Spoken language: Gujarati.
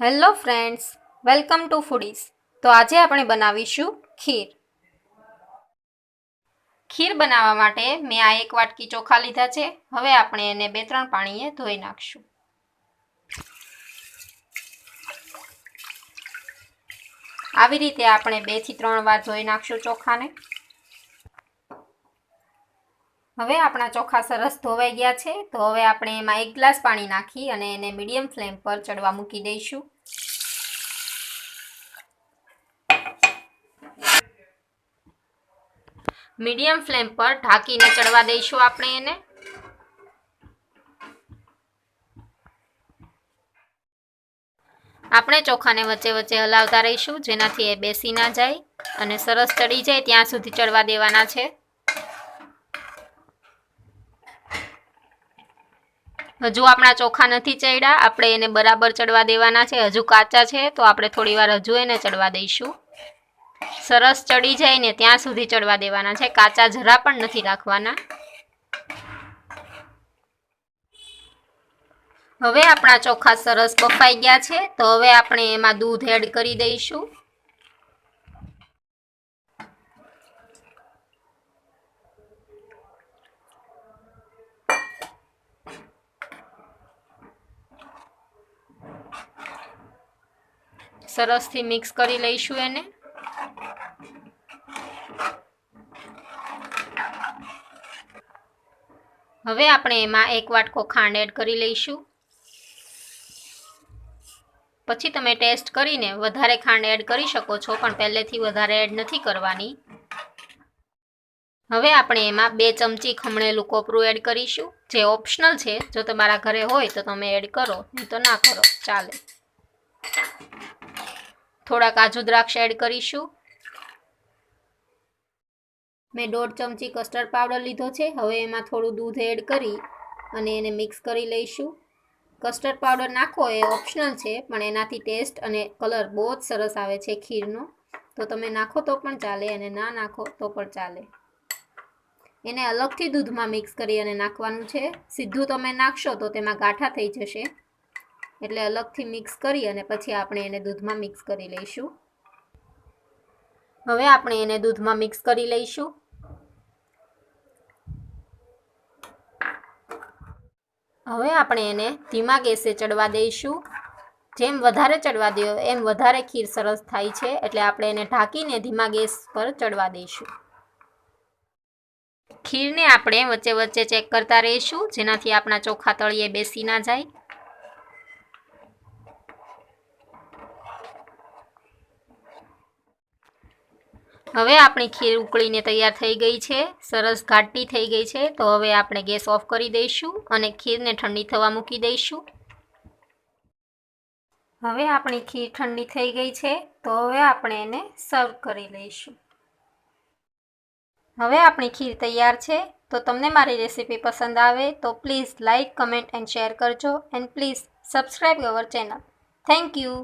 Hello friends, welcome to foodies. તો આજે આપણે બનાવીશું ખીર. ખીર બનાવવા માટે મેં આ એક વાટકી ચોખા લીધા છે. હવે આપણે એને બે ત્રણ પાણીએ ધોઈ નાખશું. આવી રીતે આપણે બેથી ત્રણ વાર ધોઈ નાખશું ચોખાને. હવે આપણા ચોખા સરસ ધોવાઈ ગયા છે, તો હવે આપણે એમાં એક ગ્લાસ પાણી નાખી અને એને મીડિયમ ફ્લેમ પર ચડવા મૂકી દઈશું. મીડિયમ ફ્લેમ પર ઢાંકીને ચડવા દઈશું આપણે એને. આપણે ચોખાને વચ્ચે વચ્ચે હલાવતા રહીશું, જેનાથી એ બેસી ના જાય અને સરસ ચડી જાય ત્યાં સુધી ચડવા દેવાના છે. હજુ આપણા ચોખા નથી ચડ્યા, આપણે એને બરાબર ચડવા દેવાના છે. હજુ કાચા છે, તો આપણે થોડીવાર હજુ એને ચડવા દઈશું. સરસ ચડી જાય ને ત્યાં સુધી ચડવા દેવાના છે. કાચા જરા પણ નથી રાખવાના. હવે આપણા ચોખા સરસ બફાઈ ગયા છે, તો હવે આપણે એમાં દૂધ એડ કરી દઈશું. સરસથી મિક્સ કરી લઈશું એને. હવે આપણે એમાં એક વાટકો ખાંડ એડ કરી લઈશું. પછી તમે ટેસ્ટ કરીને વધારે ખાંડ એડ કરી શકો છો, પણ પહેલેથી વધારે એડ નથી કરવાની. હવે આપણે એમાં બે ચમચી ખમણેલું કોપરું એડ કરીશું. જે ઓપ્શનલ છે, જો તમારા ઘરે હોય તો તમે એડ કરો, નહીં તો ના કરો, ચાલે. થોડા કાજુ દ્રાક્ષ એડ કરીશું. મેં દોઢ ચમચી કસ્ટર્ડ પાવડર લીધો છે. હવે એમાં થોડું દૂધ એડ કરી અને એને મિક્સ કરી લઈશું. કસ્ટર્ડ પાવડર નાખો એ ઓપ્શનલ છે, પણ એનાથી ટેસ્ટ અને કલર બહુ જ સરસ આવે છે ખીરનો. તો તમે નાખો તો પણ ચાલે અને ના નાખો તો પણ ચાલે. એને અલગથી દૂધમાં મિક્સ કરી અને નાખવાનું છે. સીધું તમે નાખશો તો તેમાં ગાંઠા થઈ જશે. એટલે અલગથી મિક્સ કરી અને પછી આપણે એને દૂધમાં મિક્સ કરી લઈશું. હવે આપણે એને દૂધમાં મિક્સ કરી લઈશું. હવે આપણે એને ધીમા ગેસે ચડવા દઈશું. જેમ વધારે ચડવા દો એમ વધારે ખીર સરસ થાય છે, એટલે આપણે એને ઢાંકીને ધીમા ગેસ પર ચડવા દઈશું. ખીરને આપણે વચ્ચે વચ્ચે ચેક કરતા રહીશું, જેનાથી આપણા ચોખા તળિયે બેસી ના જાય. હવે આપણી ખીર ઉકળીને તૈયાર થઈ ગઈ છે. સરસ ઘાટી થઈ ગઈ છે. તો હવે આપણે ગેસ ઓફ કરી દઈશું અને ખીરને ઠંડી થવા મૂકી દઈશું. હવે આપણી ખીર ઠંડી થઈ ગઈ છે. તો હવે આપણે એને સર્વ કરી લઈશું. હવે આપણી ખીર તૈયાર છે. તો તમને મારી રેસીપી પસંદ આવે તો please like comment and share કરજો. And please subscribe our channel. Thank you.